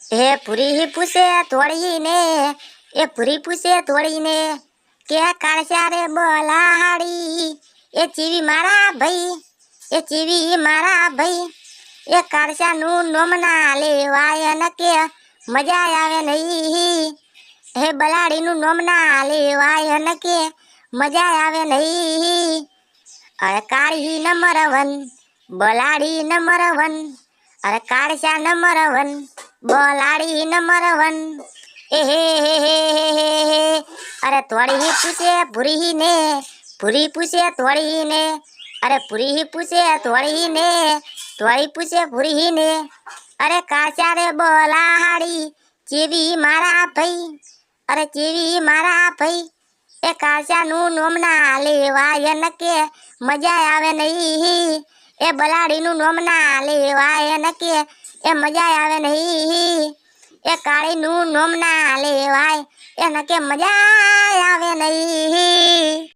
હે પૂરી પૂછે તોડીને, એ પૂરી પૂછે તોડીને, કે કાળસા રે બોલાહાડી, એ ચીવી મારા ભાઈ, એ ચીવી મારા ભાઈ, એ કાળસાનું નોમના લેવાય ન કે મજા આવે નહીં. હે બલાડીનું નોમના લેવાય ન કે મજા આવે નહીં. અરે કાળી નંબર વન બલાડી નંબર વન અરે કાળસા નંબર વન બલાડી નંબર વન એ હે હે હે હે અરે તોડી પૂછે ભૂરી ને ભૂરી પૂછે તોડી ને અરે પૂરી પૂછે તોડી ને તોડી પૂછે ભૂરી ને અરે કાચા રે બોલાહાડી ચેવી મારા ભાઈ. અરે ચેવી મારા ભાઈ. એ કાચાનું નોમના લેવાય ન કે મજા આવે નહીં. એ બલાડીનું નોમના લેવાય ન કે એ મજા આવે નહીં. એ કાળીનું નોમ ના લેવાય. એને કે મજા આવે નહીં.